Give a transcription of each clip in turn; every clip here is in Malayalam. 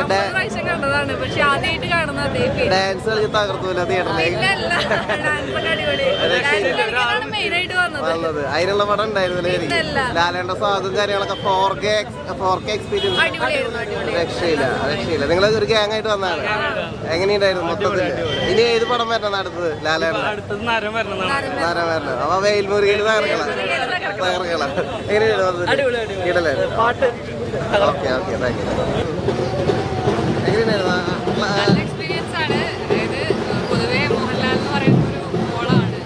നമ്മൾ പ്രാവശ്യം കണ്ടതാണ്. പക്ഷെ ആദ്യമായിട്ട് കാണുന്ന അതേ ഫീൽ ഡാൻസ് കളിച്ച് തകർത്തൂല തിയേറ്ററിലേക്ക് അതിനുള്ള പടം ഉണ്ടായിരുന്നില്ല? ഇല്ല. ലാലേണ്ട സ്വാദും കാര്യങ്ങളൊക്കെ four K four K experience അടിപൊളി രക്ഷയില്ല രക്ഷയില്ല. നിങ്ങൾ ഒരു ഗ്യാങ് ആയിട്ട് വന്നാണ് എങ്ങനെയുണ്ടായിരുന്നു മൊത്തത്തിൽ ഇനി ഏത് പടം വരണം അടുത്തത്? ലാലേണ്ട. നരം വരണം അപ്പൊ വെയിൽമുരുകയിൽ തകർക്കണം. എങ്ങനെയാണ് എങ്ങനെയുണ്ടായിരുന്നു ഇടല്ലേ പാട്ട്. ഓക്കെ ഓക്കെ താങ്ക് യു നല്ല എക്സ്പീരിയൻസ് ആണ്. അതായത് പൊതുവേ മോഹൻലാൽ എന്ന് പറയുന്ന ഒരു മോളാണ്.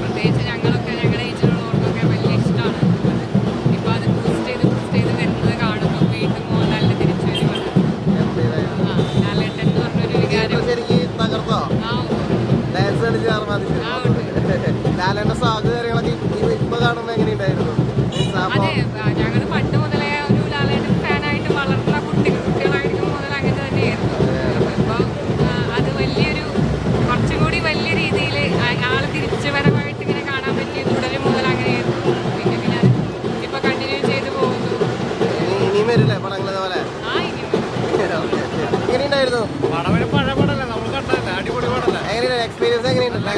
പ്രത്യേകിച്ച് ഞങ്ങളൊക്കെ ഞങ്ങളുടെ ഏജിലുള്ളവർക്കൊക്കെ വലിയ ഇഷ്ടമാണ്. ഇപ്പൊ അത് ബൂസ്റ്റ് ചെയ്ത് ബൂസ്റ്റ് ചെയ്ത് വരുന്നത് കാണുമ്പോൾ വീണ്ടും മോഹൻലാലിന്റെ തിരിച്ചു വരുവാണ് ആ ലാലേട്ടൻ എന്ന് പറഞ്ഞൊരു വികാരം. ആ സ്വാദ് കാര്യങ്ങളൊക്കെ ഇപ്പൊ- കാണുമ്പോ എങ്ങനെയുണ്ടായിരുന്നു? അതെ ഞങ്ങൾ എങ്ങനെയുണ്ടായിരുന്നു എങ്ങനെയുണ്ട്? എക്സ്പീരിയൻസ് എങ്ങനെയുണ്ട്?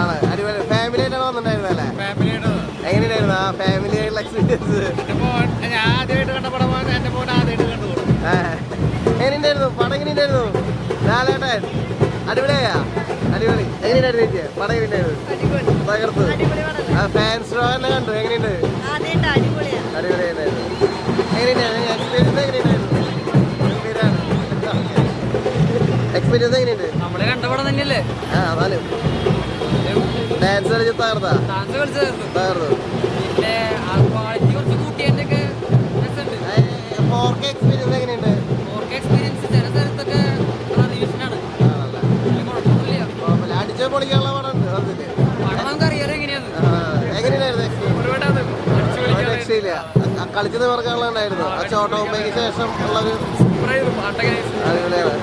ആണ്. അടിപൊളി. ഫാമിലി ആയിട്ടാണ് വന്നിട്ടുണ്ടായിരുന്നത് അല്ലേ? എങ്ങനെയുണ്ടായിരുന്നു ആ ഫാമിലി ആയിട്ടുള്ള എക്സ്പീരിയൻസ് എങ്ങനെയുണ്ടായിരുന്നു? പടം എങ്ങനെയുണ്ടായിരുന്നു? ലാലേട്ടൻ. അടിപൊളിയാ അടിപൊളി. എങ്ങനെയുണ്ടായിരുന്നു ചേച്ചി? പടം എങ്ങനെയുണ്ടായിരുന്നു? തകർത്ത്. ആ ഫാൻസ് ഷോ തന്നെ കണ്ടു. എങ്ങനെയുണ്ട്? അടിപൊളിയായിരുന്നു. എങ്ങനെയുണ്ടായിരുന്നു എക്സ്പീരിയൻസ് എങ്ങനെയുണ്ട് നമ്മളെ തന്നെയല്ലേ? ആ അതാലും ഡാൻസ് കളിച്ച് തകർത്താ ഡാൻസ് കളിച്ചായിരുന്നു തകർന്നു. പിന്നെ ആ ക്വാളിറ്റി കുറച്ച് കൂട്ടിയതിന്റെയൊക്കെ രസമുണ്ട്. ഫോർ കെ എക്സ്പീരിയൻസ് എങ്ങനെയുണ്ട്? ചില സ്ഥലത്തൊക്കെ പൊളിക്കാനുള്ള പടം ഉണ്ട് പടം എങ്ങനെയാണ് രക്ഷയില്ല. കളിച്ചത് മറക്കാനുള്ള ഉണ്ടായിരുന്നു ആ ചോട്ട മുമ്പേക്ക് ശേഷം ഉള്ളൊരു അതുപോലെ അടിപൊളിയാണ്.